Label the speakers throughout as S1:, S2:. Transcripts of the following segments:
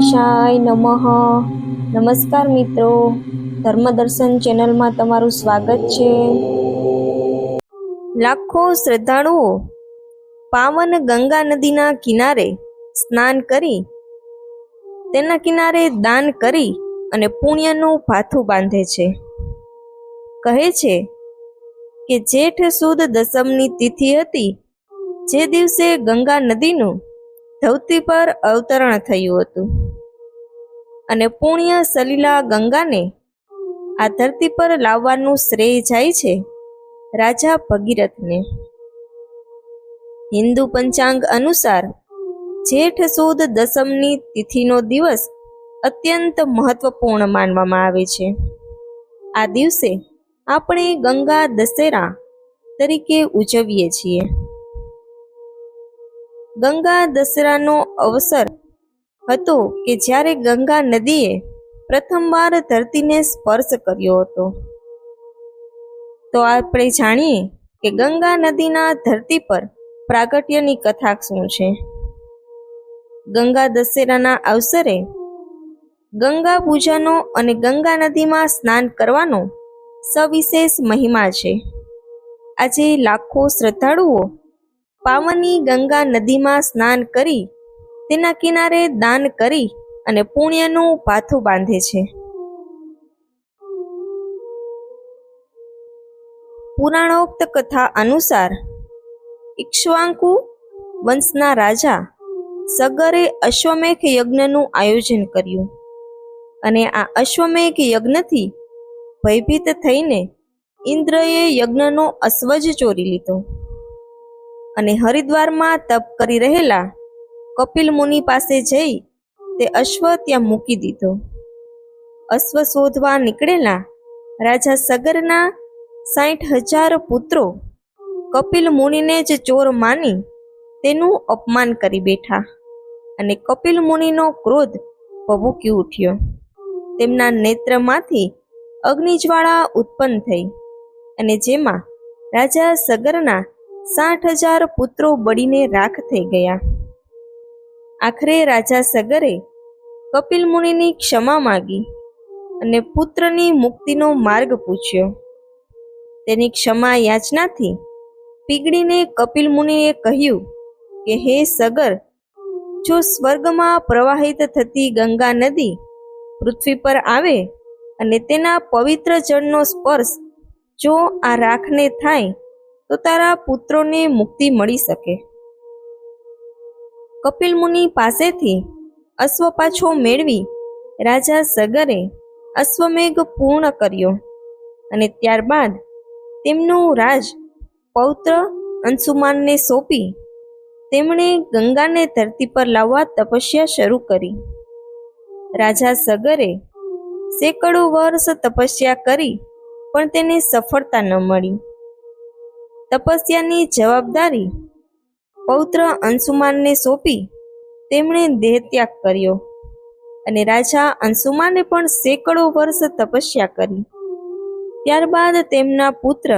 S1: ગણેશાય નમઃ. નમસ્કાર મિત્રો. ધર્મદર્શન ચેનલમાં તમારું સ્વાગત છે. લાખો શ્રદ્ધાળુઓ પાવન ગંગા નદીના કિનારે સ્નાન કરી, તેના કિનારે દાન કરી અને પુણ્યનું ભાથું બાંધે છે. કહે છે કે જેઠ સુદ દસમની તિથિ હતી, જે દિવસે ગંગા નદીનું ધરતી પર અવતરણ થયું હતું. અને પુણ્ય સલીલા ગંગાને આ ધરતી પર લાવવાનું શ્રેય જાય છે રાજા ભગીરથને. હિન્દુ પંચાંગ અનુસાર જેઠ સુદ દસમની તિથિનો દિવસ અત્યંત મહત્વપૂર્ણ માનવામાં આવે છે. આ દિવસે આપણે ગંગા દશેરા તરીકે ઉજવીએ છીએ. ગંગા દશેરાનો અવસર હતો કે જ્યારે ગંગા નદીએ પ્રથમવાર ધરતીને સ્પર્શ કર્યો હતો. તો આપણે જાણીએ કે ગંગા નદીના ધરતી પર પ્રાગટ્યની કથા શું છે? ગંગા દશેરાના અવસરે ગંગા પૂજાનો અને ગંગા નદીમાં સ્નાન કરવાનો સવિશેષ મહિમા છે. આજે લાખો શ્રદ્ધાળુઓ પાવની ગંગા નદીમાં સ્નાન કરી તેના કિનારે દાન કરી અને પુણ્યનું પાથું બાંધે છે. પુરાણોક્ત કથા અનુસાર ઇક્ષ્વાંકુ વંશના રાજા સગરે અશ્વમેઘ યજ્ઞનું આયોજન કર્યું અને આ અશ્વમેઘ યજ્ઞથી ભયભીત થઈને ઇન્દ્રએ યજ્ઞનો અશ્વજ ચોરી લીધો અને હરિદ્વારમાં તપ કરી રહેલા કપિલ મુનિ પાસે જઈ તે અશ્વ ત્યાં મૂકી દીધો. અશ્વ શોધવા નીકળેલા રાજા સગરના સાઠ હજાર પુત્રો કપિલ મુનિને જ ચોર માની તેનું અપમાન કરી બેઠા અને કપિલ મુનિનો ક્રોધ ભભૂકી ઉઠ્યો. તેમના નેત્રમાંથી અગ્નિજ્વાળા ઉત્પન્ન થઈ અને જેમાં રાજા સગરના સાઠ હજાર પુત્રો બળીને રાખ થઈ ગયા. આખરે રાજા સગરે કપિલ મુનિની ક્ષમા માગી અને પુત્રની મુક્તિનો માર્ગ પૂછ્યો. તેની ક્ષમા યાચનાથી પીગળીને કપિલ મુનિએ કહ્યું કે, હે સગર, જો સ્વર્ગમાં પ્રવાહિત થતી ગંગા નદી પૃથ્વી પર આવે અને તેના પવિત્ર જળનો સ્પર્શ જો આ રાખને થાય, તો તારા પુત્રોને મુક્તિ મળી શકે. કપિલ મુનિ પાસેથી અશ્વ પાછો મેળવી રાજા સગરે અશ્વમેઘ પૂર્ણ કર્યો અને ત્યારબાદ તેમનું રાજ પૌત્ર અંશુમાનને સોંપી તેમણે ગંગાને ધરતી પર લાવવા તપસ્યા શરૂ કરી. રાજા સગરે સેંકડો વર્ષ તપસ્યા કરી, પણ તેને સફળતા ન મળી. તપસ્યાની જવાબદારી પૌત્ર અંશુમાનને સોંપી તેમણે દેહત્યાગ કર્યો. અને રાજા અંશુમાને પણ સેંકડો વર્ષ તપસ્યા કરી. ત્યારબાદ તેમના પુત્ર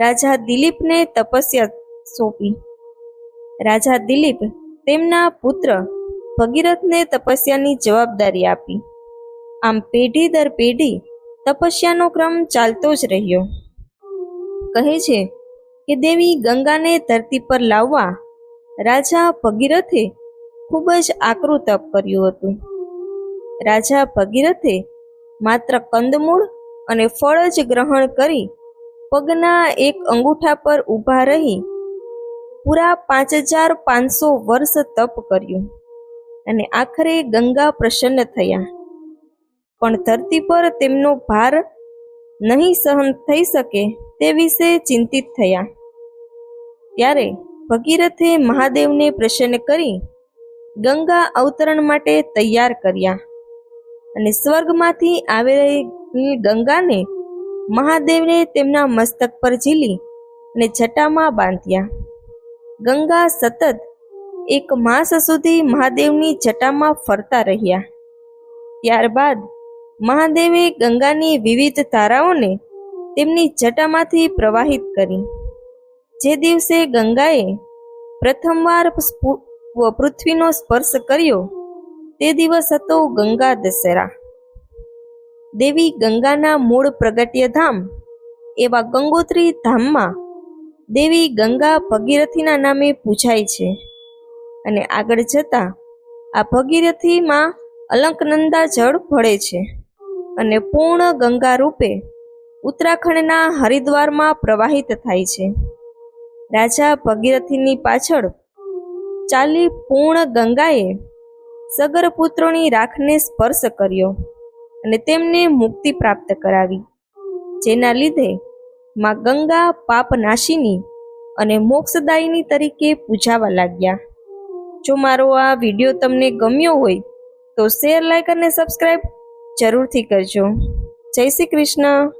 S1: રાજા દિલીપને તપસ્યા સોંપી. રાજા દિલીપ તેમના પુત્ર ભગીરથને તપસ્યાની જવાબદારી આપી. આમ પેઢી દર પેઢી તપસ્યાનો ક્રમ ચાલતો જ રહ્યો. કહે છે કે દેવી ગંગાને ધરતી પર લાવવા રાજા ભગીરથે ખૂબ જ આકરું તપ કર્યું હતું. રાજા ભગીરથે માત્ર કંદમૂળ અને ફળ જ ગ્રહણ કરી પગના એક અંગૂઠા પર ઊભા રહી પૂરા પાંચ હજાર પાંચસો વર્ષ તપ કર્યું અને આખરે ગંગા પ્રસન્ન થયા. પણ ધરતી પર તેમનો ભાર નહીં સહન થઈ શકે તે વિશે ચિંતિત થયા. ત્યારે ભગીરથે મહાદેવને પ્રસન્ન કરી ગંગા અવતરણ માટે તૈયાર કર્યા. અને સ્વર્ગમાંથી આવેલી ગંગાને મહાદેવને તેમના મસ્તક પર ઝીલી અને જટામાં બાંધ્યા. ગંગા સતત એક માસ સુધી મહાદેવની જટામાં ફરતા રહ્યા. ત્યારબાદ મહાદેવે ગંગાની વિવિધ ધારાઓને તેમની જટામાંથી પ્રવાહિત કરી. જે દિવસે ગંગાએ પ્રથમવાર પૃથ્વીનો સ્પર્શ કર્યો, તે દિવસ હતો ગંગા દશેરા. દેવી ગંગાના મૂળ પ્રગટ્ય ધામ એવા ગંગોત્રી ધામમાં દેવી ગંગા ભગીરથીના નામે પૂજાય છે. અને આગળ જતા આ ભગીરથીમાં અલંકનંદા જળ ભળે છે અને પૂર્ણ ગંગા રૂપે ઉત્તરાખંડના હરિદ્વારમાં પ્રવાહિત થાય છે. રાજા ભગીરથીની પાછળ ચાલી પૂર્ણ ગંગાએ સગર પુત્રોની રાખને સ્પર્શ કર્યો અને તેમને મુક્તિ પ્રાપ્ત કરાવી. જેના લીધે માં ગંગા પાપનાશિની અને મોક્ષદાયિની તરીકે પૂજાવા લાગ્યા. જો મારો આ વીડિયો તમને ગમ્યો હોય તો શેર, લાઈક અને સબસ્ક્રાઈબ જરૂરથી કરજો. જય શ્રી કૃષ્ણ.